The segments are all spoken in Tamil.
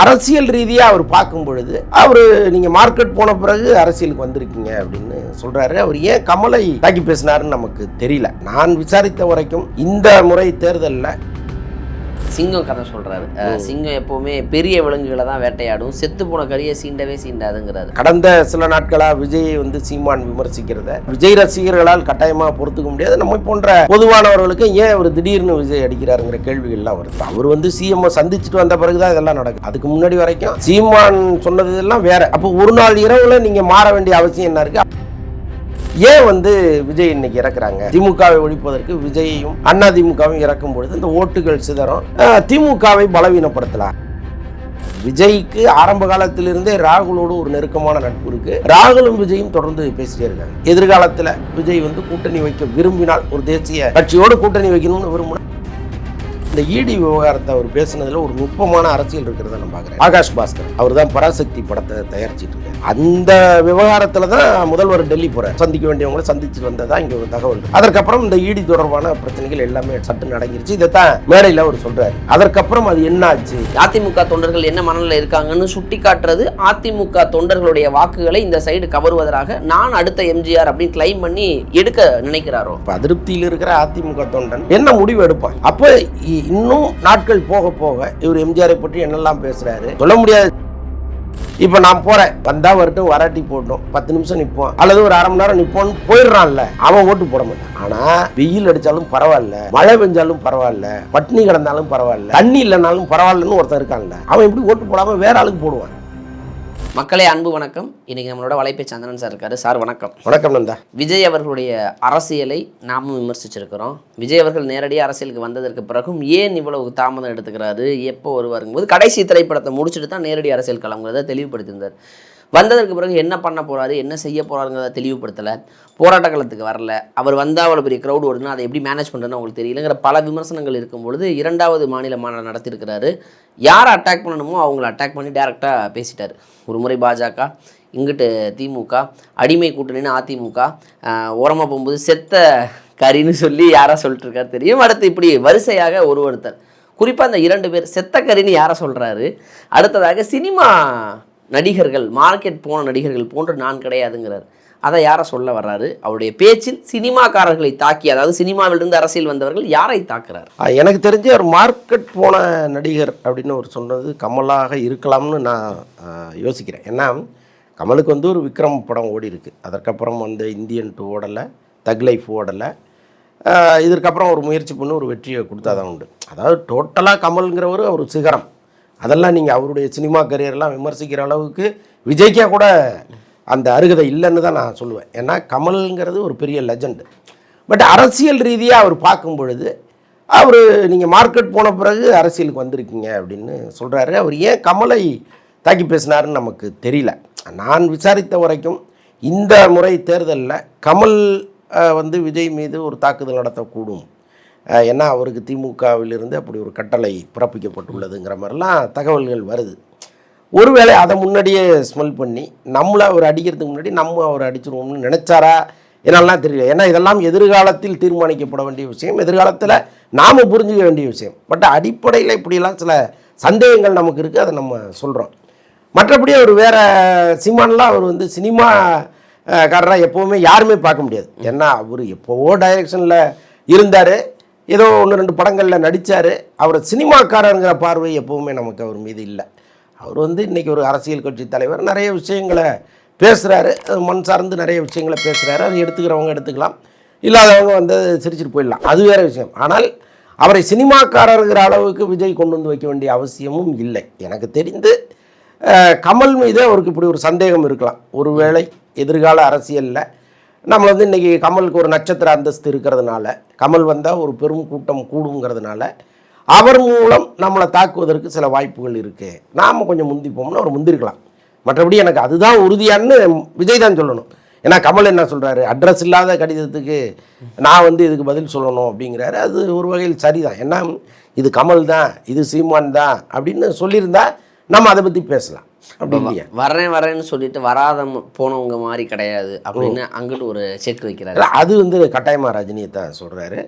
அரசியல் ரீதியாக அவர் பார்க்கும் பொழுது அவர் நீங்கள் மார்க்கெட் போன பிறகு அரசியலுக்கு வந்திருக்கீங்க அப்படின்னு சொல்கிறாரு அவர் ஏன் கமலை தாக்கி பேசினாருன்னு நமக்கு தெரியல. நான் விசாரித்த வரைக்கும் இந்த முறை தேர்தலில் சிங்கம் கதை சொல்றாரு. சிங்கம் எப்பவுமே பெரிய விலங்குகளை தான் வேட்டையாடும். செத்து போன கறியை சீண்டவே சீண்டாதுங்கிறாரு. கடந்த சில நாட்களாக விஜயை வந்து சீமான் விமர்சிக்கிறத. விஜய் ரசிகர்களால் கட்டாயமாக பொறுத்துக்க முடியாது. நம்ம போன்ற பொதுவானவர்களுக்கு ஏன் அவர் திடீர்னு விஜய் அடிக்கிறாருங்கிற கேள்விகள்லாம் வருது. அவர் வந்து சிஎம் சந்திச்சுட்டு வந்த பிறகுதான் இதெல்லாம் நடக்கும் அதுக்கு முன்னாடி வரைக்கும் சீமான் சொன்னது எல்லாம் வேற. அப்போ ஒரு நாள் இரவுல நீங்க மாற வேண்டிய அவசியம் என்ன இருக்கு? ஏன் வந்து விஜய் இன்னைக்கு இறக்குறாங்க? திமுகவை ஒழிப்பதற்கு விஜயையும் அண்ணா திமுகவும் இறக்கும் பொழுது இந்த ஓட்டுகள் சிதறும். திமுகவை பலவீனப்படுத்தலாம். விஜய்க்கு ஆரம்ப காலத்திலிருந்தே ராகுலோடு ஒரு நெருக்கமான நட்பு இருக்கு. ராகுலும் விஜயும் தொடர்ந்து பேசிட்டே இருக்காங்க. எதிர்காலத்தில் விஜய் வந்து கூட்டணி வைக்க விரும்பினால் ஒரு தேசிய கட்சியோடு கூட்டணி வைக்கணும்னு விரும்பினா இந்த இடி விவகாரத்தை அவர் பேசுனதுல ஒரு நுட்பமான அரசியல் இருக்கிறத நான் பார்க்குறேன். ஆகாஷ் பாஸ்கர். அவர் தான் பராசக்தி படத்தை தயாரிச்சிட்டு இருக்காரு. அந்த விவகாரத்துல தான் முதல்வர் டெல்லி போறார். சந்திக்க வேண்டியவங்களை சந்திச்சு வந்ததா இங்க ஒரு தகவல் அதற்கப்புறம் இந்த இடி தொடர்பான பிரச்சனைகள் எல்லாமே சட்டு நடங்கிருச்சு இதைத்தான் மேடையில் அவர் சொல்றாரு. அதற்கப்புறம் அது என்ன ஆச்சு? அதிமுக தொண்டர்கள் என்ன மனநிலை இருக்காங்கன்னு சுட்டி காட்டுறது அதிமுக தொண்டர்களுடைய வாக்குகளை இந்த சைடு கவருவதற்காக நான் அடுத்த எம்ஜிஆர் அப்படின்னு கிளைம் பண்ணி எடுக்க நினைக்கிறாரோ? அதிருப்தியில் இருக்கிற அதிமுக தொண்டன் என்ன முடிவு எடுப்பான்? அப்போ இன்னும் நாட்கள் போக போக இவர் எம்ஜிஆரை பற்றி என்னெல்லாம் பேசுறாரு? சொல்ல முடியாது. இப்போ நான் போறேன். வந்தா வரட்டும் வராட்டி போட்டோம் பத்து நிமிஷம் நிற்போம் அல்லது ஒரு அரை மணி நேரம் நிற்போன்னு போயிடுறான்ல. அவன் ஓட்டு போட மாட்டான். ஆனா வெயில் அடிச்சாலும் பரவாயில்ல. மழை பெஞ்சாலும் பரவாயில்ல. பட்னி கிடந்தாலும் பரவாயில்ல. தண்ணி இல்லைனாலும் பரவாயில்லன்னு ஒருத்தன் இருக்கான்ல. அவன் எப்படி ஓட்டு போடாம வேற ஆளுக்கு போடுவான்? மக்களே அன்பு வணக்கம். இன்னைக்கு நம்மளோட வலைப்பை சந்திரன் சார் இருக்காரு. சார் வணக்கம். வணக்கம் நந்தா. விஜய் அவர்களுடைய அரசியலை நாமும் விமர்சிச்சிருக்கிறோம். விஜய் அவர்கள் நேரடியாக அரசியலுக்கு வந்ததற்கு பிறகும் ஏன் இவ்வளவு தாமதம் எடுத்துக்கிறாரு? எப்போ வருவாருங்கும்போது கடைசி திரைப்படத்தை முடிச்சுட்டு தான் நேரடி அரசியல் களங்கிறத தெளிவுபடுத்தியிருந்தார். வந்ததற்கு பிறகு என்ன பண்ண போகிறாரு என்ன செய்ய போகிறாருங்கிறத தெளிவுபடுத்தலை. போராட்ட காலத்துக்கு வரல. அவர் வந்தால் அவ்வளோ பெரிய க்ரௌட் வருதுன்னா அதை எப்படி மேனேஜ் பண்ணுறதுன்னு அவங்களுக்கு தெரியலங்கிற பல விமர்சனங்கள் இருக்கும் பொழுது இரண்டாவது மாநில மாநாடு நடத்தியிருக்கிறாரு. யாரை அட்டாக் பண்ணணுமோ அவங்கள அட்டாக் பண்ணி டேரெக்டாக பேசிட்டார். ஒரு முறை பாஜக இங்கிட்டு திமுக அடிமை கூட்டணின்னு அதிமுக ஓரமாக போகும்போது செத்த கறின்னு சொல்லி யாராக சொல்லிட்டுருக்காரு தெரியும். அடுத்து இப்படி வரிசையாக ஒரு ஒருத்தர். குறிப்பாக அந்த இரண்டு பேர் செத்த கறின்னு யாரை சொல்கிறாரு அடுத்ததாக சினிமா நடிகர்கள் மார்க்கெட் போன நடிகர்கள் போன்று நான் கிடையாதுங்கிறார். அதை யாரை சொல்ல வர்றாரு? அவருடைய பேச்சில் சினிமாக்காரர்களை தாக்கி அதாவது சினிமாவிலிருந்து அரசியல் வந்தவர்கள் யாரை தாக்குறார்? எனக்கு தெரிஞ்சு ஒரு மார்க்கெட் போன நடிகர் அப்படின்னு ஒரு சொன்னது கமலாக இருக்கலாம்னு நான் யோசிக்கிறேன். ஏன்னா கமலுக்கு வந்து ஒரு விக்ரம் படம் ஓடி இருக்கு. அதற்கப்புறம் வந்து இந்தியன் டூ ஓடலை தக் லைஃப் ஓடலை. இதற்கப்புறம் ஒரு முயற்சி பண்ணி ஒரு வெற்றியை கொடுத்தாதான் உண்டு. அதாவது டோட்டலாக கமலுங்கிறவர் ஒரு சிகரம். அதெல்லாம் நீங்கள் அவருடைய சினிமா கரியர்லாம் விமர்சிக்கிற அளவுக்கு விஜய்க்கே கூட அந்த அருகதை இல்லைன்னு தான் நான் சொல்லுவேன். ஏன்னா கமல்ங்கிறது ஒரு பெரிய லெஜண்டு பட் அரசியல் ரீதியாக அவர் பார்க்கும் பொழுது அவர் நீங்கள் மார்க்கெட் போன பிறகு அரசியலுக்கு வந்திருக்கீங்க அப்படின்னு சொல்கிறாரு அவர் ஏன் கமலை தாக்கி பேசினாருன்னு நமக்கு தெரியல. நான் விசாரித்த வரைக்கும் இந்த முறை தேர்தலில் கமல் வந்து விஜய் மீது ஒரு தாக்குதல் நடத்தக்கூடும். ஏன்னா அவருக்கு திமுகவிலிருந்து அப்படி ஒரு கட்டளை பிறப்பிக்கப்பட்டுள்ளதுங்கிற மாதிரிலாம் தகவல்கள் வருது. ஒருவேளை அதை முன்னாடியே ஸ்மெல் பண்ணி நம்மளை அவர் அடிக்கிறதுக்கு முன்னாடி நம்ம அவர் அடிச்சிருவோம்னு நினைச்சாரா? என்னெல்லாம் தெரியல. ஏன்னா இதெல்லாம் எதிர்காலத்தில் தீர்மானிக்கப்பட வேண்டிய விஷயம். எதிர்காலத்தில் நாம் புரிஞ்சுக்க வேண்டிய விஷயம். பட் அடிப்படையில் இப்படியெல்லாம் சில சந்தேகங்கள் நமக்கு இருக்குது அதை நம்ம சொல்கிறோம் மற்றபடி அவர் வேறு சினிமான்லாம் அவர் வந்து சினிமா காரராக எப்போவுமே யாருமே பார்க்க முடியாது. ஏன்னா அவர் எப்போவோ டைரக்ஷனில் இருந்தார். ஏதோ ஒன்று ரெண்டு படங்களில் நடித்தார் அவர் சினிமாக்காரங்கிற பார்வை எப்போவுமே நமக்கு அவர் மீது இல்லை. அவர் வந்து இன்றைக்கி ஒரு அரசியல் கட்சி தலைவர். நிறைய விஷயங்களை பேசுகிறாரு மண் சார்ந்து நிறைய விஷயங்களை பேசுகிறாரு அதை எடுத்துக்கிறவங்க எடுத்துக்கலாம். இல்லாதவங்க வந்து சிரிச்சிட்டு போயிடலாம். அது வேறு விஷயம். ஆனால் அவரை சினிமாக்காரருங்கிற அளவுக்கு விஜய் கொண்டு வந்து வைக்க வேண்டிய அவசியமும் இல்லை. எனக்கு தெரிந்து கமல் மீது அவருக்கு இப்படி ஒரு சந்தேகம் இருக்கலாம். ஒருவேளை எதிர்கால அரசியலில் நம்ம வந்து இன்றைக்கி கமலுக்கு ஒரு நட்சத்திர அந்தஸ்து இருக்கிறதுனால கமல் வந்தால் ஒரு பெரும் கூட்டம் கூடுங்கிறதுனால அவர் மூலம் நம்மளை தாக்குவதற்கு சில வாய்ப்புகள் இருக்குது நாம் கொஞ்சம் முந்திப்போம்னு அவர் முந்திருக்கலாம். மற்றபடி எனக்கு அதுதான் உறுதியான்னு விஜய் தான் சொல்லணும். ஏன்னா கமல் என்ன சொல்கிறாரு அட்ரஸ் இல்லாத கடிதத்துக்கு நான் வந்து இதுக்கு பதில் சொல்லணும் அப்படிங்கிறாரு. அது ஒரு வகையில் சரிதான். ஏன்னா இது கமல் தான் இது சீமான் தான் அப்படின்னு சொல்லியிருந்தா நம்ம அதை பற்றி பேசலாம். அப்படி இல்லையா? வரேன் வரேன்னு சொல்லிட்டு வராத போனவங்க மாதிரி கிடையாது அப்படின்னு அங்கிட்டு ஒரு செக் வைக்கிறாரு. அது வந்து கட்டாயமாக ரஜினியை தான் சொல்கிறாரு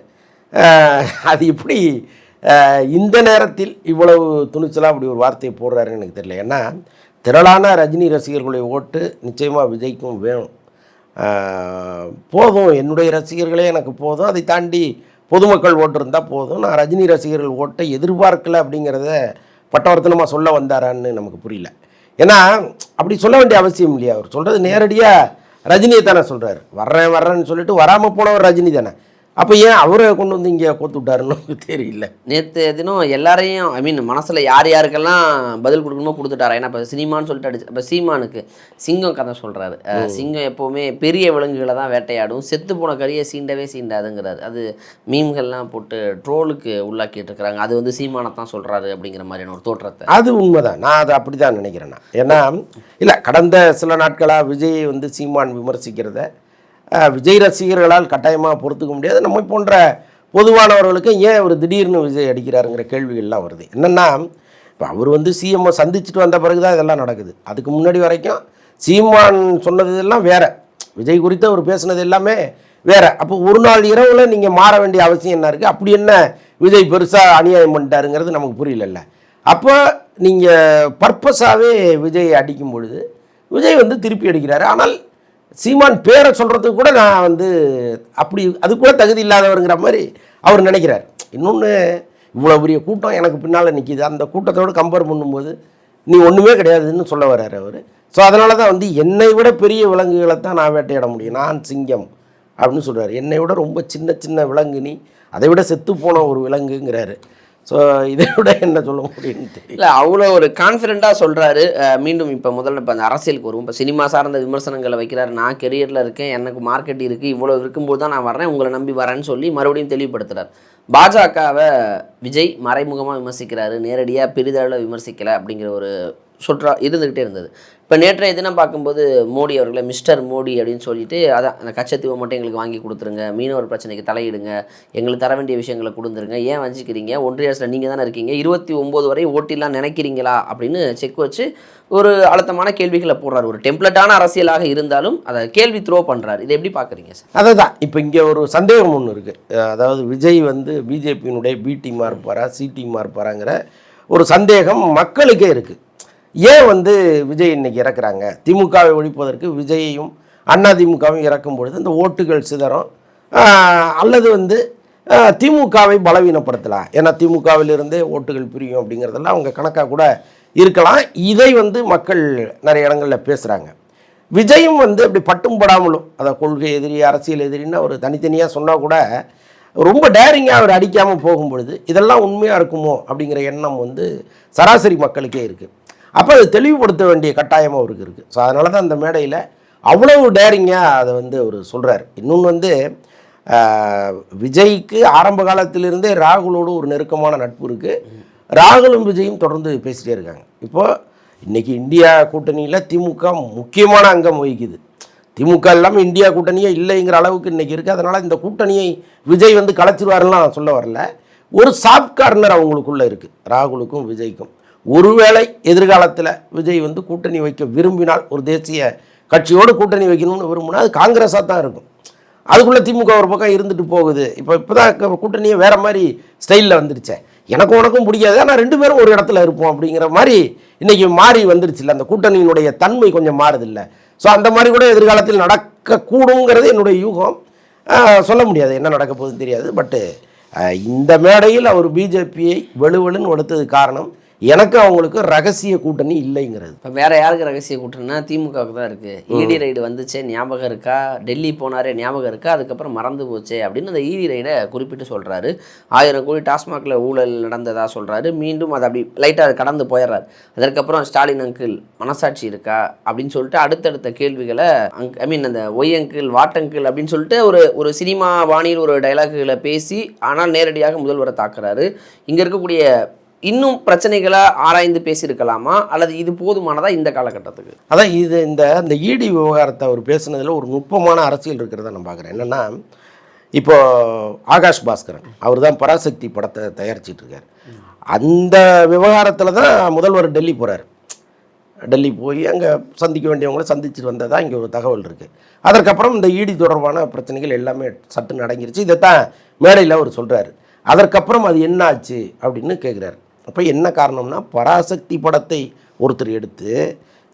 அது எப்படி இந்த நேரத்தில் இவ்வளவு துணிச்சலாக அப்படி ஒரு வார்த்தையை போடுறாருன்னு எனக்கு தெரியல. ஏன்னா திரளான ரஜினி ரசிகர்களுடைய ஓட்டு நிச்சயமாக விஜய்க்கும் வேணும். போதும் என்னுடைய ரசிகர்களே எனக்கு போதும். அதை தாண்டி பொதுமக்கள் ஓட்டு இருந்தால் போதும். நான் ரஜினி ரசிகர்கள் ஓட்டை எதிர்பார்க்கல அப்படிங்கிறத பட்டவர்த்தனமாக சொல்ல வந்தாரான்னு நமக்கு புரியல. ஏன்னா அப்படி சொல்ல வேண்டிய அவசியம் இல்லையா? அவர் சொல்கிறது நேரடியாக ரஜினியை தானே சொல்கிறார் வர்றேன் வர்றேன்னு சொல்லிட்டு வராமல் போனவர் ரஜினி தானே. அப்போ ஏன் அவரை கொண்டு வந்து இங்கே கோத்து விட்டாருன்னு தெரியல. நேற்று தினம் எல்லாரையும் ஐ மீன் மனசில் யார் யாருக்கெல்லாம் பதில் கொடுக்கணுமோ கொடுத்துட்டாரா. ஏன்னா இப்போ சினிமான்னு சொல்லிட்டு அடிச்சு இப்போ சீமானுக்கு சிங்கம் கதை சொல்கிறாரு சிங்கம் எப்போவுமே பெரிய விலங்குகளை தான் வேட்டையாடும். செத்து போன கறியை சீண்டவே சீண்டாதுங்கிறாரு. அது மீம்கள்லாம் போட்டு ட்ரோலுக்கு உள்ளாக்கிட்டு இருக்கிறாங்க. அது வந்து சீமானை தான் சொல்கிறாரு அப்படிங்கிற மாதிரியான ஒரு தோற்றத்தை. அது உண்மைதான். நான் அதை அப்படி தான் நினைக்கிறேன் நான். ஏன்னா இல்லை கடந்த சில நாட்களாக விஜய் வந்து சீமான் விமர்சிக்கிறத விஜய் ரசிகர்களால் கட்டாயமாக பொறுத்துக்க முடியாது. நம்ம போன்ற பொதுவானவர்களுக்கு ஏன் அவர் திடீர்னு விஜய் அடிக்கிறாருங்கிற கேள்விகள்லாம் வருது. என்னென்னா இப்போ அவர் வந்து சிஎம்ஐ சந்திச்சுட்டு வந்த பிறகு தான் இதெல்லாம் நடக்குது. அதுக்கு முன்னாடி வரைக்கும் சீமான் சொன்னது எல்லாம் வேறு. விஜய் குறித்து அவர் பேசுனது எல்லாமே வேறு. அப்போ ஒரு நாள் இரவில் நீங்கள் மாற வேண்டிய அவசியம் என்ன இருக்குது அப்படி என்ன விஜய் பெருசாக அநியாயம் பண்ணிட்டாருங்கிறது நமக்கு புரியலல்ல. அப்போ நீங்கள் பர்பஸாகவே விஜய் அடிக்கும் பொழுது விஜய் வந்து திருப்பி அடிக்கிறாரு. ஆனால் சீமான் பேரை சொல்கிறதுக்கு கூட நான் வந்து அப்படி அது கூட தகுதி இல்லாதவருங்கிற மாதிரி அவர் நினைக்கிறார். இன்னொன்று இவ்வளோ பெரிய கூட்டம் எனக்கு பின்னால் நிற்கிது அந்த கூட்டத்தோடு கம்பேர் பண்ணும்போது நீ ஒன்றுமே கிடையாதுன்னு சொல்ல வர்றாரு அவர். ஸோ அதனால தான் வந்து என்னை விட பெரிய விலங்குகளை தான் நான் வேட்டையாட முடியும். நான் சிங்கம் அப்படின்னு சொல்கிறார் என்னை விட ரொம்ப சின்ன சின்ன விலங்கு நீ அதை விட செத்து போன ஒரு விலங்குங்கிறாரு. ஸோ இதை விட என்ன சொல்ல முடியும்னு தெரியல. இல்லை அவ்வளோ ஒரு கான்ஃபிடெண்ட்டாக சொல்கிறாரு மீண்டும் இப்போ முதல்ல இப்போ அந்த அரசியலுக்கு வருவோம் இப்போ சினிமா சார்ந்த விமர்சனங்களை வைக்கிறார். நான் கெரியரில் இருக்கேன் எனக்கு மார்க்கெட் இருக்குது இவ்வளோ இருக்கும்போது தான் நான் வரேன் உங்களை நம்பி வரேன்னு சொல்லி மறுபடியும் தெளிவுபடுத்துறார். பாஜகவை விஜய் மறைமுகமாக விமர்சிக்கிறாரு. நேரடியாக பெரிதளவில் விமர்சிக்கலை அப்படிங்கிற ஒரு சுற்றா இருந்துக்கிட்டே இருந்தது. இப்போ நேற்றைய தினம் பார்க்கும்போது மோடி அவர்களை மிஸ்டர் மோடி அப்படின்னு சொல்லிட்டு அதான் அந்த கச்சத்தீவை மட்டும் எங்களுக்கு வாங்கி கொடுத்துருங்க மீனவர் பிரச்சனைக்கு தலையிடுங்க எங்களுக்கு தர வேண்டிய விஷயங்களை கொடுத்துருங்க ஏன் வஞ்சிக்கிறீங்க ஒன்றிய அரசில் நீங்கள் தானே இருக்கீங்க இருபத்தி ஒம்பது வரை ஓட்டிலாம் நினைக்கிறீங்களா அப்படின்னு செக் வச்சு ஒரு அழுத்தமான கேள்விகளை போடுறாரு. ஒரு டெம்ப்ளட்டான அரசியலாக இருந்தாலும் அதை கேள்வி த்ரோ பண்ணுறாரு இதை எப்படி பார்க்குறீங்க சார்? அதை தான் இப்போ இங்கே ஒரு சந்தேகம் ஒன்று இருக்குது அதாவது விஜய் வந்து பிஜேபியினுடைய பி டீமாக இருப்பாரா சி டீமாக இருப்பாராங்கிற ஒரு சந்தேகம் மக்களுக்கே இருக்குது ஏன் வந்து விஜய் இன்னைக்கு இறக்குறாங்க? திமுகவை ஒழிப்பதற்கு விஜயையும் அண்ணா திமுகவும் இறக்கும் பொழுது இந்த ஓட்டுகள் சிதறும். அல்லது வந்து திமுகவை பலவீனப்படுத்தலாம். ஏன்னா திமுகவிலிருந்தே ஓட்டுகள் பிரியும் அப்படிங்கிறதெல்லாம் அவங்க கணக்காக கூட இருக்கலாம். இதை வந்து மக்கள் நிறைய இடங்களில் பேசுகிறாங்க விஜயும் வந்து அப்படி பட்டும் படாமலும் அதை கொள்கை எதிரி அரசியல் எதிரின்னு அவர் தனித்தனியாக சொன்னால் கூட ரொம்ப டேரிங்காக அவர் அடிக்காமல் போகும் பொழுது இதெல்லாம் உண்மையாக இருக்குமோ அப்படிங்கிற எண்ணம் வந்து சராசரி மக்களுக்கே இருக்குது அப்போ அது தெளிவுபடுத்த வேண்டிய கட்டாயமும் அவருக்கு இருக்குது ஸோ அதனால தான் அந்த மேடையில் அவ்வளவு டேரிங்காக அதை வந்து அவர் சொல்கிறார் இன்னொன்று வந்து விஜய்க்கு ஆரம்ப காலத்திலிருந்தே ராகுலோடு ஒரு நெருக்கமான நட்பு இருக்குது ராகுலும் விஜயும் தொடர்ந்து பேசிகிட்டே இருக்காங்க. இப்போது இன்றைக்கி இந்தியா கூட்டணியில் திமுக முக்கியமான அங்கம் வகிக்குது. திமுக இல்லாமல் இந்தியா கூட்டணியே இல்லைங்கிற அளவுக்கு இன்றைக்கி இருக்குது அதனால் இந்த கூட்டணியை விஜய் வந்து கலைச்சிருவாருலாம் சொல்ல வரல. ஒரு சாஃப்ட் கார்னர் அவங்களுக்குள்ளே இருக்குது ராகுலுக்கும் விஜய்க்கும். ஒருவேளை எதிர்காலத்தில் விஜய் வந்து கூட்டணி வைக்க விரும்பினால் ஒரு தேசிய கட்சியோடு கூட்டணி வைக்கணும்னு விரும்பினா அது காங்கிரஸாக தான் இருக்கும். அதுக்குள்ளே திமுக ஒரு பக்கம் இருந்துட்டு போகுது. இப்போ இப்போ தான் கூட்டணியே வேறு மாதிரி ஸ்டைலில் வந்துருச்சே. எனக்கும் உனக்கும் பிடிக்காது ஆனால் ரெண்டு பேரும் ஒரு இடத்துல இருப்போம் அப்படிங்கிற மாதிரி இன்றைக்கி மாறி வந்துருச்சுல்ல. அந்த கூட்டணியினுடைய தன்மை கொஞ்சம் மாறுதில்ல. ஸோ அந்த மாதிரி கூட எதிர்காலத்தில் நடக்கக்கூடுங்கிறது என்னுடைய யூகம். சொல்ல முடியாது. என்ன நடக்க போகுதுன்னு தெரியாது. பட்டு இந்த மேடையில் அவர் பிஜேபியை வெளுவெளுன்னு எடுத்தது காரணம் எனக்கு அவங்களுக்கு ரகசிய கூட்டணி இல்லைங்கிறது. இப்போ வேற யாருக்கு ரகசிய கூட்டணினா திமுகவுக்கு தான் இருக்கு. இடி ரைடு வந்துச்சே ஞாபகம் இருக்கா? டெல்லி போனாரே ஞாபகம் இருக்கா? அதுக்கப்புறம் மறந்து போச்சே அப்படின்னு அந்த இடி ரைடை குறிப்பிட்டு சொல்றாரு. ஆயிரம் கோடி டாஸ்மாகில் ஊழல் நடந்ததா சொல்றாரு. மீண்டும் அதை அப்படி லைட்டாக கடந்து போயிடுறாரு. அதற்கப்புறம் ஸ்டாலின் அங்கிள் மனசாட்சி இருக்கா? அப்படின்னு சொல்லிட்டு அடுத்தடுத்த கேள்விகளை அங் ஐ மீன் அந்த ஒய் அங்கிள் வாட் அங்கிள் அப்படின்னு சொல்லிட்டு ஒரு ஒரு சினிமா வாணியில் ஒரு டைலாக்குகளை பேசி ஆனால் நேரடியாக முதல்வரை தாக்குறாரு. இங்கே இருக்கக்கூடிய இன்னும் பிரச்சனைகளை ஆராய்ந்து பேசியிருக்கலாமா? அல்லது இது போதுமானதா இந்த காலகட்டத்துக்கு? அதான் இது இந்த இந்த இடி விவகாரத்தை அவர் பேசுனதில் ஒரு நுட்பமான அரசியல் இருக்கிறத நான் பார்க்குறேன். என்னென்னா இப்போ ஆகாஷ் பாஸ்கரன் அவர் தான் பராசக்தி படத்தை தயாரிச்சிட்டு இருக்கார் அந்த விவகாரத்தில் தான் முதல்வர் டெல்லி போகிறார் டெல்லி போய் அங்கே சந்திக்க வேண்டியவங்களை சந்திச்சுட்டு வந்ததாக இங்கே ஒரு தகவல் இருக்குது அதற்கப்புறம் இந்த ஈடி தொடர்பான பிரச்சனைகள் எல்லாமே சட்டு நடங்கிருச்சு இதைத்தான் மேடையில் அவர் சொல்கிறாரு அதற்கப்புறம் அது என்ன ஆச்சு அப்படின்னு கேட்குறாரு அப்போ என்ன காரணம்னா பராசக்தி படத்தை ஒருத்தர் எடுத்து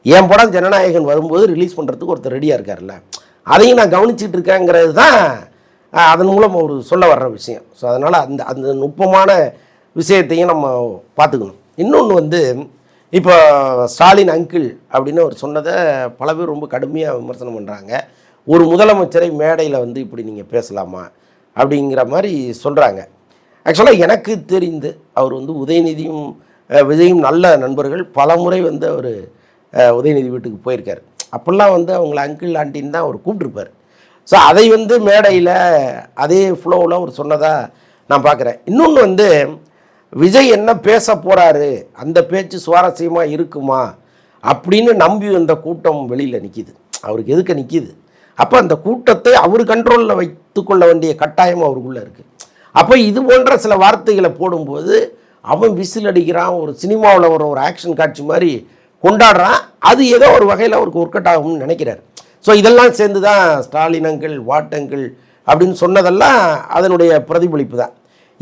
என் படம் ஜனநாயகன் வரும்போது ரிலீஸ் பண்ணுறதுக்கு ஒருத்தர் ரெடியாக இருக்கார்ல அதையும் நான் கவனிச்சிட்டு இருக்கேங்கிறது தான் அதன் மூலம் ஒரு சொல்ல வர்ற விஷயம். ஸோ அதனால் அந்த அந்த நுட்பமான விஷயத்தையும் நம்ம பார்த்துக்கணும். இன்னொன்று வந்து இப்போ ஸ்டாலின் அங்கிள் அப்படின்னு அவர் சொன்னதை பல பேர் ரொம்ப கடுமையாக விமர்சனம் பண்ணுறாங்க ஒரு முதலமைச்சரை மேடையில் வந்து இப்படி நீங்கள் பேசலாமா அப்படிங்கிற மாதிரி சொல்கிறாங்க ஆக்சுவலாக எனக்கு தெரிந்து அவர் வந்து உதயநிதியும் விஜயும் நல்ல நண்பர்கள். பல முறை வந்து அவர் உதயநிதி வீட்டுக்கு போயிருக்கார். அப்போல்லாம் வந்து அவங்கள அங்கிள் ஆண்டின்னு தான் அவர் கூப்பிட்ருப்பார் ஸோ அதை வந்து மேடையில் அதே ஃப்ளோவில் அவர் சொன்னதாக நான் பார்க்குறேன். இன்னொன்று வந்து விஜய் என்ன பேச போகிறாரு அந்த பேச்சு சுவாரஸ்யமாக இருக்குமா அப்படின்னு நம்பி வந்த கூட்டம் வெளியில் நிற்கிது அவருக்கு எதுக்க நிற்கிது அப்போ அந்த கூட்டத்தை அவர் கண்ட்ரோலில் வைத்துக்கொள்ள வேண்டிய கட்டாயம் அவருக்குள்ளே இருக்குது அப்போ இது போன்ற சில வார்த்தைகளை போடும்போது அவன் விசில் அடிக்கிறான் ஒரு சினிமாவில் ஒரு ஒரு ஆக்ஷன் காட்சி மாதிரி கொண்டாடுறான். அது ஏதோ ஒரு வகையில் அவருக்கு ஒர்க் அவுட் ஆகும்னு நினைக்கிறார். ஸோ இதெல்லாம் சேர்ந்து தான் ஸ்டாலினங்கள் வாட்டங்கள் அப்படின்னு சொன்னதெல்லாம் அதனுடைய பிரதிபலிப்பு தான்.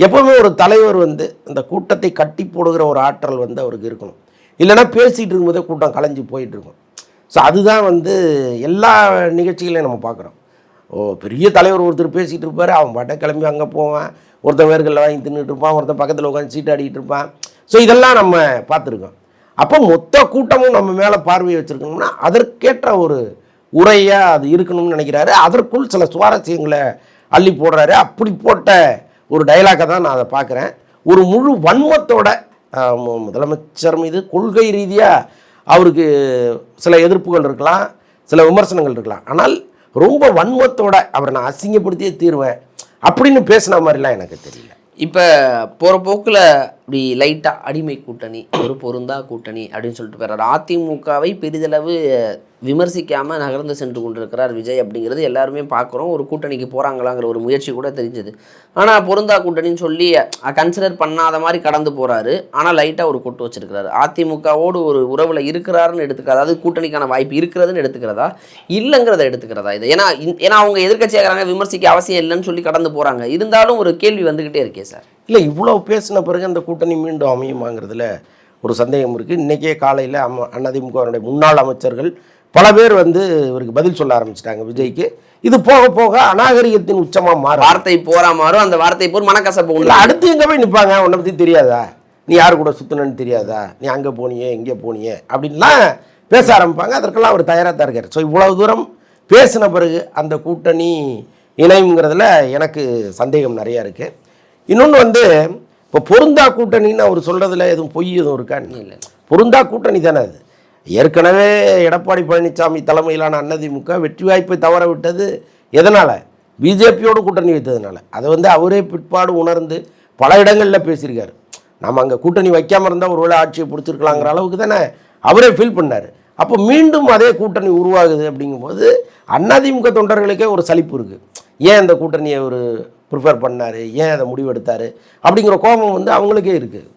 எப்பவுமே ஒரு தலைவர் வந்து இந்த கூட்டத்தை கட்டி போடுகிற ஒரு ஆற்றல் வந்து அவருக்கு இருக்கணும். இல்லைன்னா பேசிகிட்டு இருக்கும்போதே கூட்டம் கலைஞ்சு போயிட்டுருக்கும் ஸோ அதுதான் வந்து எல்லா நிகழ்ச்சிகளையும் நம்ம பார்க்குறோம். ஓ பெரிய தலைவர் ஒருத்தர் பேசிகிட்டு இருப்பார். அவன் பாட்டை கிளம்பி அங்கே போவான். ஒருத்தன் வேர்களில் வாங்கி தின்னுட்டு இருப்பான். ஒருத்தன் பக்கத்தில் உட்காந்து சீட்டாடிக்கிட்டு இருப்பான். ஸோ இதெல்லாம் நம்ம பார்த்துருக்கோம். அப்போ மொத்த கூட்டமும் நம்ம மேலே பார்வையை வச்சுருக்கணும்னா அதற்கேற்ற ஒரு உரையாக அது இருக்கணும்னு நினைக்கிறாரு. அதற்குள் சில சுவாரஸ்யங்களை அள்ளி போடுறாரு. அப்படி போட்ட ஒரு டைலாக்கை தான் நான் அதை பார்க்குறேன். ஒரு முழு வன்மத்தோட முதலமைச்சர் மீது கொள்கை ரீதியாக அவருக்கு சில எதிர்ப்புகள் இருக்கலாம் சில விமர்சனங்கள் இருக்கலாம். ஆனால் ரொம்ப வன்மத்தோட அவரை நான் அசிங்கப்படுத்தியே தீருவேன். அப்படின்னு பேசின மாதிரிலாம் எனக்கு தெரியல. இப்போ போகிற போக்கில் இப்படி லைட்டாக அடிமை கூட்டணி ஒரு பொருந்தா கூட்டணி அப்படின்னு சொல்லிட்டு போகிறார் அதிமுகவை பெரிதளவு விமர்சிக்காமல் நகர்ந்து சென்று கொண்டிருக்கிறார் விஜய் அப்படிங்கிறது எல்லாருமே பார்க்குறோம் ஒரு கூட்டணிக்கு போகிறாங்களாங்கிற ஒரு முயற்சி கூட தெரிஞ்சது. ஆனால் பொருந்தா கூட்டணின்னு சொல்லி கன்சிடர் பண்ணாத மாதிரி கடந்து போகிறாரு ஆனால் லைட்டாக ஒரு கொட்டு வச்சிருக்கிறாரு. அதிமுகவோடு ஒரு உறவில் இருக்கிறாருன்னு எடுத்துக்கிறதா அதாவது கூட்டணிக்கான வாய்ப்பு இருக்கிறதுன்னு எடுத்துக்கிறதா? இல்லைங்கிறத எடுத்துக்கிறதா இது? ஏன்னா ஏன்னா அவங்க எதிர்கட்சியாகிறாங்க விமர்சிக்க அவசியம் இல்லைன்னு சொல்லி கடந்து போகிறாங்க இருந்தாலும் ஒரு கேள்வி வந்துக்கிட்டே இருக்கே சார். இல்லை இவ்வளோ பேசின பிறகு அந்த கூட்டணி மீண்டும் அமையுமாங்கிறதுல ஒரு சந்தேகம் இருக்குது இன்றைக்கே காலையில் அம அதிமுகவினுடைய முன்னாள் அமைச்சர்கள் பல பேர் வந்து இவருக்கு பதில் சொல்ல ஆரம்பிச்சிட்டாங்க விஜய்க்கு. இது போக போக அநாகரிகத்தின் உச்சமாக மாறும். வார்த்தை போறா மாறும். அந்த வார்த்தை போர் மனக்கசப்பு உள்ள அடுத்து எங்கே போய் நிற்பாங்க உன்னை பற்றி தெரியாதா? நீ யார் கூட சுற்றுனன்னு தெரியாதா? நீ அங்கே போனியே இங்கே போனியே அப்படின்லாம் பேச ஆரம்பிப்பாங்க. அதற்கெல்லாம் அவர் தயாராக தான் இருக்கார். ஸோ இவ்வளவு தூரம் பேசின பிறகு அந்த கூட்டணி இணையுங்கிறதுல எனக்கு சந்தேகம் நிறையா இருக்குது இன்னொன்று வந்து இப்போ பொருந்தா கூட்டணின்னு அவர் சொல்கிறதுல எதுவும் பொய் எதுவும் இருக்கான்னு இல்லை பொருந்தா கூட்டணி தானே அது. ஏற்கனவே எடப்பாடி பழனிசாமி தலைமையிலான அதிமுக வெற்றி வாய்ப்பை தவற விட்டது. எதனால்? பிஜேபியோடு கூட்டணி வைத்ததுனால. அதை வந்து அவரே பிற்பாடு உணர்ந்து பல இடங்களில் பேசியிருக்காரு. நம்ம அங்கே கூட்டணி வைக்காமல் இருந்தால் ஒருவேளை ஆட்சியை பிடிச்சிருக்கலாங்கிற அளவுக்கு தானே அவரே ஃபீல் பண்ணார். அப்போ மீண்டும் அதே கூட்டணி உருவாகுது அப்படிங்கும்போது அதிமுக தொண்டர்களுக்கே ஒரு சலிப்பு இருக்குது ஏன் இந்த கூட்டணியை ஒரு ப்ரிஃபர் பண்ணார் ஏன் அதை முடிவெடுத்தார் அப்படிங்கிற கோபம் வந்து அவங்களுக்கே இருக்குது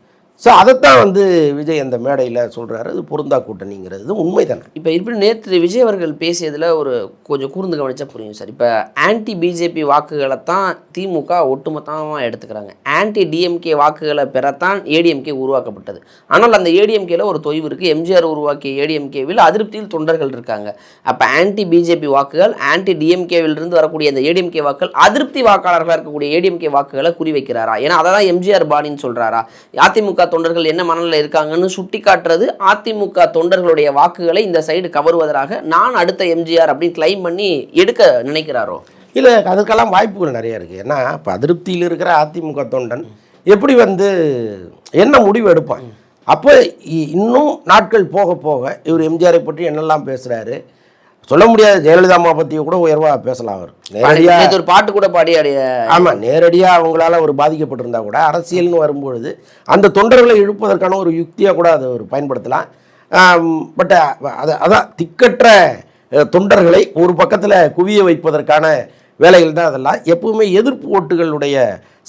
ஸோ அதைத்தான் வந்து விஜய் அந்த மேடையில் சொல்கிறாரு அது பொருந்தா கூட்டணிங்கிறது உண்மை தானே இப்போ இப்படி நேற்று விஜய் அவர்கள் பேசியதில் ஒரு கொஞ்சம் கூர்ந்து கவனிச்சா புரியும் சார். இப்போ ஆன்டி பிஜேபி வாக்குகளை தான் திமுக ஒட்டுமொத்தமாக எடுத்துக்கிறாங்க. ஆன்டி டிஎம்கே வாக்குகளை பெறத்தான் ஏடிஎம்கே உருவாக்கப்பட்டது. ஆனால் அந்த ஏடிஎம்கேல ஒரு தொய்வு இருக்குது எம்ஜிஆர் உருவாக்கிய ஏடிஎம்கேவில் அதிருப்தியில் தொண்டர்கள் இருக்காங்க. அப்போ ஆன்டி பிஜேபி வாக்குகள் ஆன்டி டிஎம்கேவிலிருந்து வரக்கூடிய அந்த ஏடிஎம்கே வாக்குகள் அதிருப்தி வாக்காளர்களாக இருக்கக்கூடிய ஏடிஎம்கே வாக்குகளை குறிவைக்கிறாரா? ஏன்னா அதை தான் எம்ஜிஆர் பாணின்னு சொல்கிறாரா அதிமுக தொண்டர்கள் என்ன மனநிலை இருக்காங்கன்னு சுட்டி காட்டுறது அதிமுக தொண்டர்களுடைய வாக்குகளை இந்த சைடு கவருவதற்காக நான் அடுத்த எம்ஜிஆர் அப்படின்னு கிளைம் பண்ணி எடுக்க நினைக்கிறாரோ? இல்லை அதுக்கெல்லாம் வாய்ப்புகள் நிறைய இருக்குது ஏன்னா இப்போ அதிருப்தியில் இருக்கிற அதிமுக தொண்டன் எப்படி வந்து என்ன முடிவு எடுப்பான்? அப்போ இ- இன்னும் நாட்கள் போக போக இவர் எம்ஜிஆரை பற்றி என்னெல்லாம் பேசுகிறாரு சொல்ல முடியாது. ஜெயலலிதா அம்மா பற்றியும் கூட உயர்வாக பேசலாம் அவர். நேரடியாக ஒரு பாட்டு கூட பாடி அடைய ஆமாம் நேரடியாக அவங்களால ஒரு பாதிக்கப்பட்டிருந்தா கூட அரசியல்னு வரும்பொழுது அந்த தொண்டர்களை இழுப்பதற்கான ஒரு யுக்தியாக கூட அதை ஒரு பயன்படுத்தலாம். பட் அது அதான் திக்கற்ற தொண்டர்களை ஒரு பக்கத்தில் குவிய வைப்பதற்கான வேலைகள் தான் அதெல்லாம். எப்பவுமே எதிர்ப்பு ஓட்டுகளுடைய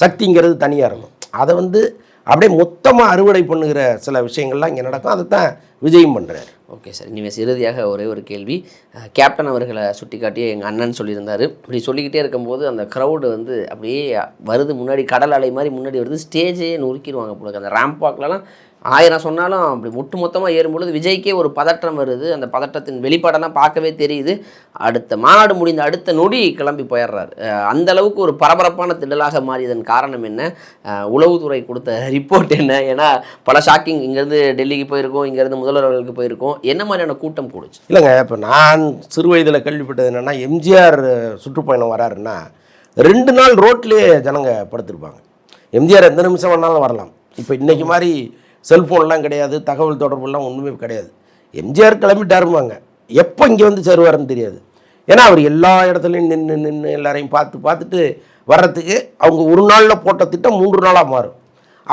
சக்திங்கிறது தனியாக இருக்கும் அதை வந்து அப்படியே மொத்தமாக அறுவடை பண்ணுகிற சில விஷயங்கள்லாம் இங்கே நடக்கும். அதை தான் விஜயும் பண்ணுறாரு ஓகே சார் இனிமேல் இறுதியாக ஒரே ஒரு கேள்வி. கேப்டன் அவர்களை சுட்டிக்காட்டி எங்கள் அண்ணன் சொல்லியிருந்தார். இப்படி சொல்லிக்கிட்டே இருக்கும்போது அந்த க்ரௌடு வந்து அப்படியே வருது முன்னாடி கடல் அலை மாதிரி முன்னாடி வருது. ஸ்டேஜே நுறுக்கிடுவாங்க போல அந்த ரேம்ப் ஆயிரம் சொன்னாலும் அப்படி ஒட்டு மொத்தமாக ஏறும்பொழுது விஜய்க்கே ஒரு பதற்றம் வருது. அந்த பதற்றத்தின் வெளிப்பாடெல்லாம் பார்க்கவே தெரியுது. அடுத்த மாநாடு முடிந்த அடுத்த நொடி கிளம்பி போயிடுறாரு. அந்த அளவுக்கு ஒரு பரபரப்பான திடலாக மாறியதன் காரணம் என்ன? உளவுத்துறை கொடுத்த ரிப்போர்ட் என்ன? ஏன்னா பல ஷாக்கிங் இங்கேருந்து டெல்லிக்கு போயிருக்கோம் இங்கேருந்து முதல்வர்களுக்கு போயிருக்கோம். என்ன மாதிரியான கூட்டம் கூடுச்சு? இல்லைங்க இப்போ நான் சிறு வயதில் கேள்விப்பட்டது என்னென்னா எம்ஜிஆர் சுற்றுப்பயணம் வராருன்னா ரெண்டு நாள் ரோட்லேயே ஜனங்க படுத்திருப்பாங்க. எம்ஜிஆர் எந்த நிமிஷம் வேணாலும் வரலாம். இப்போ இன்றைக்கி மாதிரி செல்ஃபோன்லாம் கிடையாது தகவல் தொடர்புலாம் ஒன்றுமே கிடையாது. எம்ஜிஆர் கிளம்பிட்டாருமாங்க எப்போ இங்கே வந்து சேருவார்னு தெரியாது. ஏன்னா அவர் எல்லா இடத்துலையும் நின்று நின்று எல்லாரையும் பார்த்து பார்த்துட்டு வர்றதுக்கு அவங்க ஒரு நாளில் போட்ட திட்டம் மூன்று நாளாக மாறும்.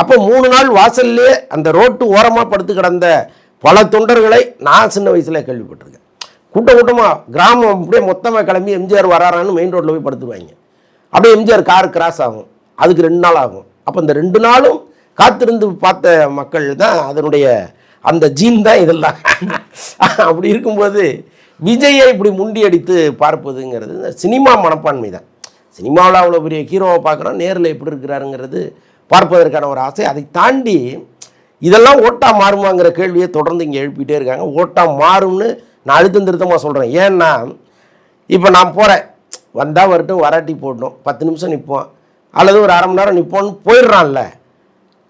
அப்போ மூணு நாள் வாசல்லே அந்த ரோட்டு ஓரமாக படுத்து கிடந்த பல தொண்டர்களை நான் சின்ன வயசில் கேள்விப்பட்டிருக்கேன். கூட்டம் கூட்டமாக கிராமம் அப்படியே மொத்தமாக கிளம்பி எம்ஜிஆர் வராரான்னு மெயின் ரோட்டில் போய் படுத்துருவாங்க. அப்படியே எம்ஜிஆர் கார் கிராஸ் ஆகும். அதுக்கு ரெண்டு நாள் ஆகும். அப்போ இந்த ரெண்டு நாளும் காத்திருந்து பார்த்த மக்கள் தான் அதனுடைய அந்த ஜீன் தான் இதெல்லாம். அப்படி இருக்கும்போது விஜயை இப்படி முண்டி அடித்து பார்ப்பதுங்கிறது இந்த சினிமா மனப்பான்மை தான். சினிமாவில் அவ்வளோ பெரிய ஹீரோவை பார்க்குறோம் நேரில் எப்படி இருக்கிறாருங்கிறது பார்ப்பதற்கான ஒரு ஆசை. அதை தாண்டி இதெல்லாம் ஓட்டா மாறுமாங்கிற கேள்வியை தொடர்ந்து இங்கே எழுப்பிட்டே இருக்காங்க. ஓட்டா மாறும்னு நான் அழுத்தம் திருத்தமாக சொல்கிறேன் ஏன்னா இப்போ நான் போகிறேன் வந்தால் வரட்டும் வராட்டி போடணும். பத்து நிமிஷம் நிற்போம் அல்லது ஒரு அரை மணி நேரம் நிற்போன்னு போயிடுறான்ல.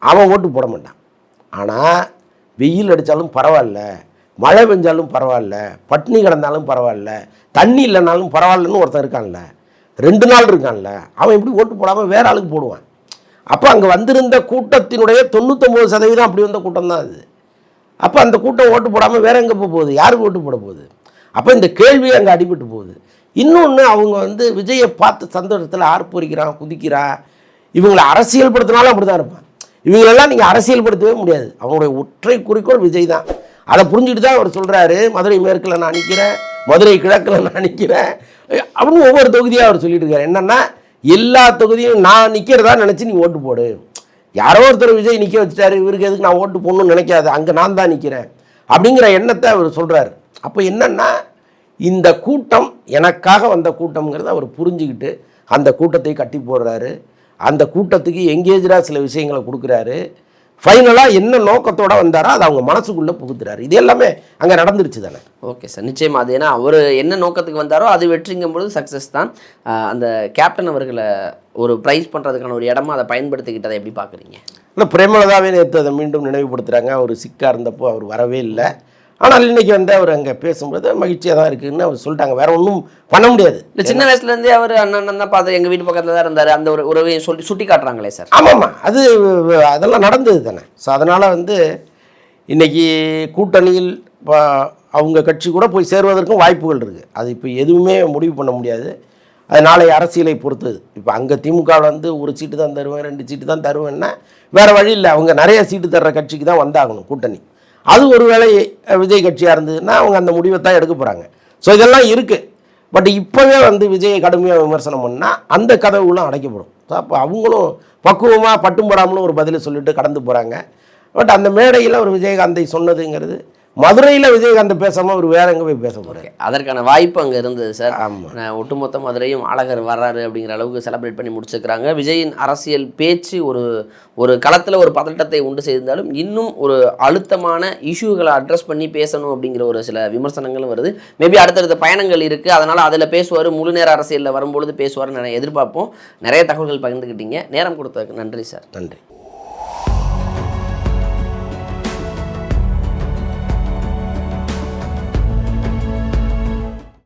அவன் ஓட்டு போட மாட்டான். ஆனால் வெயில் அடித்தாலும் பரவாயில்ல மழை பெஞ்சாலும் பரவாயில்ல பட்னி கிடந்தாலும் பரவாயில்ல தண்ணி இல்லைனாலும் பரவாயில்லன்னு ஒருத்தன் இருக்கான்ல ரெண்டு நாள் இருக்கான்ல அவன் எப்படி ஓட்டு போடாமல் வேற ஆளுக்கு போடுவான். அப்போ அங்கே வந்திருந்த கூட்டத்தினுடைய தொண்ணூத்தொம்பது சதவீதம் அப்படி வந்த கூட்டம் தான் அது. அப்போ அந்த கூட்டம் ஓட்டு போடாமல் வேற எங்கே போக போகுது? யாருக்கு ஓட்டு போட போகுது? அப்போ இந்த கேள்வி அங்கே அடிபட்டு போகுது. இன்னொன்று அவங்க வந்து விஜயை பார்த்து சந்தோஷத்தில் ஆர்ப்பரிக்கிறான் குதிக்கிறான். இவங்களை அரசியல்படுத்தினாலும் அப்படி தான் இருப்பான். இவங்களெல்லாம் நீங்கள் அரசியல்படுத்தவே முடியாது. அவங்களுடைய ஒற்றை குறிக்கோள் விஜய் தான். அதை புரிஞ்சுட்டு தான் அவர் சொல்கிறாரு மதுரை மேற்கில் நான் நிற்கிறேன் மதுரை கிழக்கில் நான் நிற்கிறேன் அப்படின்னு ஒவ்வொரு தொகுதியாக அவர் சொல்லிட்டு இருக்காரு. என்னென்னா எல்லா தொகுதியும் நான் நிற்கிறதா நினச்சி நீ ஓட்டு போடு. யாரோ ஒருத்தர் விஜய் நிற்க வச்சுட்டாரு இவருக்கு எதுக்கு நான் ஓட்டு போடணும்னு நினைக்காது அங்கே நான் தான் நிற்கிறேன் அப்படிங்கிற எண்ணத்தை அவர் சொல்கிறாரு அப்போ என்னென்னா இந்த கூட்டம் எனக்காக வந்த கூட்டம்ங்கிறத அவர் புரிஞ்சுக்கிட்டு அந்த கூட்டத்தை கட்டி போடுறாரு. அந்த கூட்டத்துக்கு எங்கேஜாக சில விஷயங்களை கொடுக்குறாரு. ஃபைனலாக என்ன நோக்கத்தோட வந்தாரோ அதை அவங்க மனசுக்குள்ளே புகுத்துறாரு. இது எல்லாமே அங்கே நடந்துருச்சு தானே. ஓகே சார் நிச்சயமா. அது ஏன்னா அவர் என்ன நோக்கத்துக்கு வந்தாரோ அது வெற்றிங்கும் பொழுது சக்ஸஸ் தான் அந்த கேப்டன் அவர்களை ஒரு ப்ரைஸ் பண்ணுறதுக்கான ஒரு இடமா அதை பயன்படுத்திக்கிட்டதை எப்படி பார்க்குறீங்க? இல்லை பிரேமலதாவே நேற்று அதை மீண்டும் நினைவுபடுத்துகிறாங்க அவர் சிக்காக இருந்தப்போ அவர் வரவே இல்லை. ஆனால் இன்னைக்கு வந்து அவர் அங்கே பேசும்போது மகிழ்ச்சியாக தான் இருக்குதுன்னு அவர் சொல்லிட்டாங்க. வேற ஒன்றும் பண்ண முடியாது. இல்லை சின்ன வயசுலேருந்தே அவர் அண்ணன் தான் பார்த்து எங்கள் வீட்டு பக்கத்தில் தான் இருந்தார். அந்த ஒரு உறவையும் சொல்லி சுட்டி காட்டுறாங்களே சார். ஆமாம்மா அது அதெல்லாம் நடந்தது தானே. ஸோ அதனால் வந்து இன்னைக்கு கூட்டணியில் இப்போ அவங்க கட்சி கூட போய் சேர்வதற்கும் வாய்ப்புகள் இருக்குது அது இப்போ எதுவுமே முடிவு பண்ண முடியாது. அது நாளை அரசியலை பொறுத்தது. இப்போ அங்கே திமுக வந்து ஒரு சீட்டு தான் தருவேன் ரெண்டு சீட்டு தான் தருவேன்னா வேறு வழி இல்லை. அவங்க நிறைய சீட்டு தர்ற கட்சிக்கு தான் வந்தாகணும் கூட்டணி. அது ஒரு வேளை விஜய் கட்சியாக இருந்ததுன்னா அவங்க அந்த முடிவை தான் எடுக்க போகிறாங்க ஸோ இதெல்லாம் இருக்குது பட் இப்போவே வந்து விஜயை கடுமையாக விமர்சனம் பண்ணால் அந்த கதவுகளும் அடைக்கப்படும். ஸோ அப்போ அவங்களும் பக்குவமாக பட்டும் போடாமலும் ஒரு பதிலை சொல்லிட்டு கடந்து போகிறாங்க பட் அந்த மேடையில் ஒரு விஜயகாந்தை சொன்னதுங்கிறது மதுரையில் விஜயகாந்த் பேசாமல் அவர் வேற எங்கே போய் பேச போகிறாங்க அதற்கான வாய்ப்பு அங்கே இருந்தது சார். ஆமாம் ஒட்டுமொத்த மதுரையும் அழகர் வர்றாரு அப்படிங்கிற அளவுக்கு செலிப்ரேட் பண்ணி முடிச்சிருக்கிறாங்க. விஜயின் அரசியல் பேச்சு ஒரு ஒரு களத்தில் ஒரு பதட்டத்தை உண்டு செய்திருந்தாலும் இன்னும் ஒரு அழுத்தமான இஷ்யூகளை அட்ரஸ் பண்ணி பேசணும் அப்படிங்கிற ஒரு சில விமர்சனங்களும் வருது. மேபி அடுத்தடுத்த பயணங்கள் இருக்குது அதனால் அதில் பேசுவார் முழு நேர அரசியலில் வரும்பொழுது பேசுவார்னு நான் எதிர்பார்ப்போம். நிறைய தகவல்கள் பகிர்ந்துக்கிட்டீங்க நேரம் கொடுத்ததுக்கு நன்றி சார். நன்றி.